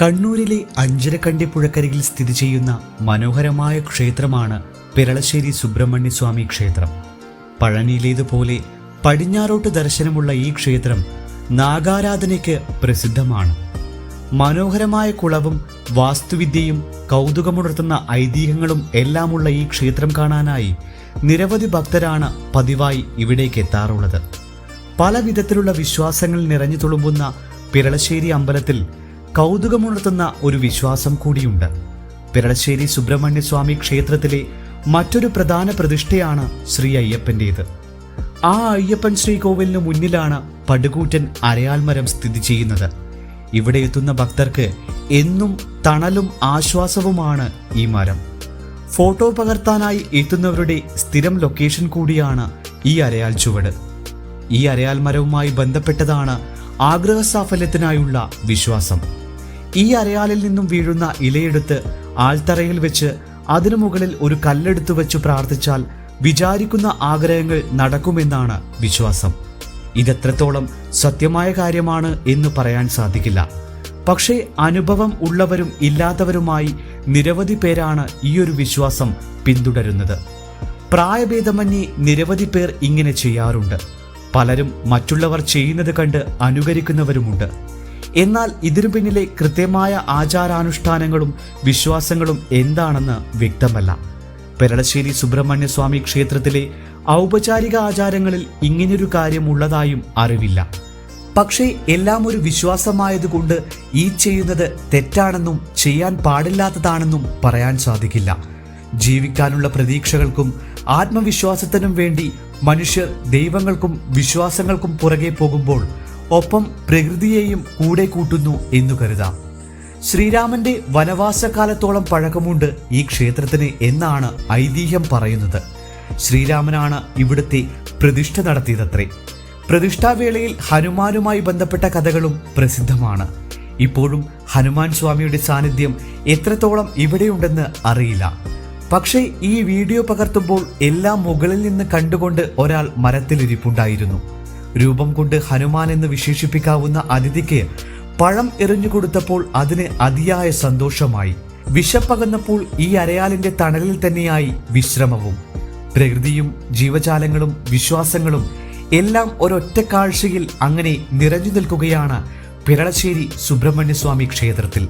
കണ്ണൂരിലെ അഞ്ചരക്കണ്ടി പുഴക്കരയിൽ സ്ഥിതി ചെയ്യുന്ന മനോഹരമായ ക്ഷേത്രമാണ് പിരളശ്ശേരി സുബ്രഹ്മണ്യസ്വാമി ക്ഷേത്രം. പഴനിയിലേതുപോലെ പടിഞ്ഞാറോട്ട് ദർശനമുള്ള ഈ ക്ഷേത്രം നാഗാരാധനയ്ക്ക് പ്രസിദ്ധമാണ്. മനോഹരമായ കുളവും വാസ്തുവിദ്യയും കൗതുകമുണർത്തുന്ന ഐതിഹ്യങ്ങളും എല്ലാമുള്ള ഈ ക്ഷേത്രം കാണാനായി നിരവധി ഭക്തരാണ് പതിവായി ഇവിടേക്ക് എത്താറുള്ളത്. പല വിധത്തിലുള്ള വിശ്വാസങ്ങൾ നിറഞ്ഞു തുളുമ്പുന്ന പിരളശ്ശേരി അമ്പലത്തിൽ കൗതുകമുണർത്തുന്ന ഒരു വിശ്വാസം കൂടിയുണ്ട്. പിരളശ്ശേരി സുബ്രഹ്മണ്യസ്വാമി ക്ഷേത്രത്തിലെ മറ്റൊരു പ്രധാന പ്രതിഷ്ഠയാണ് ശ്രീ അയ്യപ്പന്റേത് ആ അയ്യപ്പൻ ശ്രീകോവിലിന് മുന്നിലാണ് പടുകൂറ്റൻ അരയാൽമരം സ്ഥിതി ചെയ്യുന്നത്. ഇവിടെ എത്തുന്ന ഭക്തർക്ക് എന്നും തണലും ആശ്വാസവുമാണ് ഈ മരം. ഫോട്ടോ പകർത്താനായി എത്തുന്നവരുടെ സ്ഥിരം ലൊക്കേഷൻ കൂടിയാണ് ഈ അരയാൽ ചുവട്. ഈ അരയാൽ മരവുമായി ബന്ധപ്പെട്ടതാണ് ആഗ്രഹ സാഫല്യത്തിനായുള്ള വിശ്വാസം. ഈ അരയാലിൽ നിന്നും വീഴുന്ന ഇലയെടുത്ത് ആൾത്തറയിൽ വെച്ച് അതിനു മുകളിൽ ഒരു കല്ലെടുത്തു വെച്ച് പ്രാർത്ഥിച്ചാൽ വിചാരിക്കുന്ന ആഗ്രഹങ്ങൾ നടക്കുമെന്നാണ് വിശ്വാസം. ഇതെത്രത്തോളം സത്യമായ കാര്യമാണ് എന്ന് പറയാൻ സാധിക്കില്ല. പക്ഷേ അനുഭവം ഉള്ളവരും ഇല്ലാത്തവരുമായി നിരവധി പേരാണ് ഈ ഒരു വിശ്വാസം പിന്തുടരുന്നത്. പ്രായഭേദമന്യേ നിരവധി പേർ ഇങ്ങനെ ചെയ്യാറുണ്ട്. പലരും മറ്റുള്ളവർ ചെയ്യുന്നത് കണ്ട് അനുകരിക്കുന്നവരുമുണ്ട്. എന്നാൽ ഇതിനു പിന്നിലെ കൃത്യമായ ആചാരാനുഷ്ഠാനങ്ങളും വിശ്വാസങ്ങളും എന്താണെന്ന് വ്യക്തമല്ല. പെരളശ്ശേരി സുബ്രഹ്മണ്യസ്വാമി ക്ഷേത്രത്തിലെ ഔപചാരിക ആചാരങ്ങളിൽ ഇങ്ങനൊരു കാര്യം ഉള്ളതായും അറിവില്ല. പക്ഷേ എല്ലാം ഒരു വിശ്വാസമായതുകൊണ്ട് ഈ ചെയ്യുന്നത് തെറ്റാണെന്നും ചെയ്യാൻ പാടില്ലാത്തതാണെന്നും പറയാൻ സാധിക്കില്ല. ജീവിക്കാനുള്ള പ്രതീക്ഷകൾക്കും ആത്മവിശ്വാസത്തിനും വേണ്ടി മനുഷ്യർ ദൈവങ്ങൾക്കും വിശ്വാസങ്ങൾക്കും പുറകെ പോകുമ്പോൾ ഒപ്പം പ്രകൃതിയെയും കൂടെ കൂട്ടുന്നു എന്നു കരുതാം. ശ്രീരാമന്റെ വനവാസകാലത്തോളം പഴക്കമുണ്ട് ഈ ക്ഷേത്രത്തിന് എന്നാണ് ഐതിഹ്യം പറയുന്നത്. ശ്രീരാമനാണ് ഇവിടുത്തെ പ്രതിഷ്ഠ നടത്തിയതത്രേ. പ്രതിഷ്ഠാവേളയിൽ ഹനുമാനുമായി ബന്ധപ്പെട്ട കഥകളും പ്രസിദ്ധമാണ്. ഇപ്പോഴും ഹനുമാൻ സ്വാമിയുടെ സാന്നിധ്യം എത്രത്തോളം ഇവിടെയുണ്ടെന്ന് അറിയില്ല. പക്ഷേ ഈ വീഡിയോ പകർത്തുമ്പോൾ എല്ലാം മുകളിൽ നിന്ന് കണ്ടുകൊണ്ട് ഒരാൾ മരത്തിലിരിപ്പുണ്ടായിരുന്നു. രൂപം കൊണ്ട് ഹനുമാൻ എന്ന് വിശേഷിപ്പിക്കാവുന്ന അതിഥിക്ക് പഴം എറിഞ്ഞു കൊടുത്തപ്പോൾ അതിന് അതിയായ സന്തോഷമായി. വിശപ്പകന്നപ്പോൾ ഈ അരയാലിന്റെ തണലിൽ തന്നെയായി വിശ്രമവും. പ്രകൃതിയും ജീവജാലങ്ങളും വിശ്വാസങ്ങളും എല്ലാം ഒരൊറ്റ കാഴ്ചയിൽ അങ്ങനെ നിറഞ്ഞു നിൽക്കുകയാണ് പിരളശ്ശേരി സുബ്രഹ്മണ്യസ്വാമി ക്ഷേത്രത്തിൽ.